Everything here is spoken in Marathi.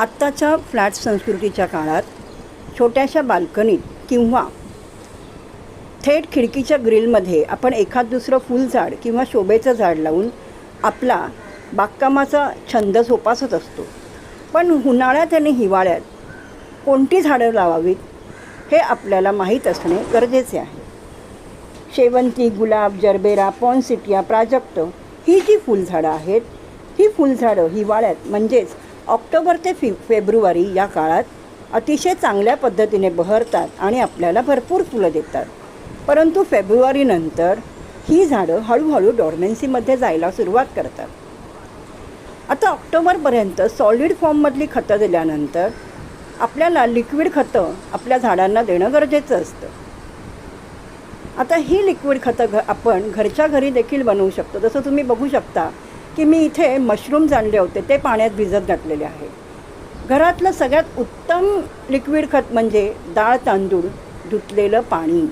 आत्ताच्या फ्लॅट संस्कृतीच्या काळात छोट्याशा बाल्कनीत किंवा थेट खिडकीच्या ग्रिलमध्ये आपण एखाद दुसरं फुलझाड किंवा शोभेचं झाड लावून आपला बागकामाचा छंद जोपासत असतो. पण उन्हाळ्यात आणि हिवाळ्यात कोणती झाडं लावावीत हे आपल्याला माहीत असणे गरजेचे आहे. शेवंती गुलाब जरबेरा पॉन्सिटिया प्राजक्त ही जी फुलझाडं आहेत ही फुलझाडं हिवाळ्यात म्हणजेच ऑक्टोबर ते फि फेब्रुवारी या काळात अतिशय चांगल्या पद्धतीने बहरतात आणि आपल्याला भरपूर फुलं देतात. परंतु फेब्रुवारीनंतर ही झाडं हळूहळू डॉर्मेन्सीमध्ये जायला सुरुवात करतात. आता ऑक्टोबरपर्यंत सॉलिड फॉर्ममधली खतं दिल्यानंतर आपल्याला लिक्विड खतं आपल्या झाडांना देणं गरजेचं असतं. आता ही लिक्विड खतं घ आपण घरच्या घरी देखील बनवू शकतो. जसं तुम्ही बघू शकता की मी इथे मशरूम्स आणले होते ते पाण्यात भिजत घातलेले आहे. घरातलं सगळ्यात उत्तम लिक्विड खत म्हणजे डाळ तांदूळ धुतलेलं पाणी.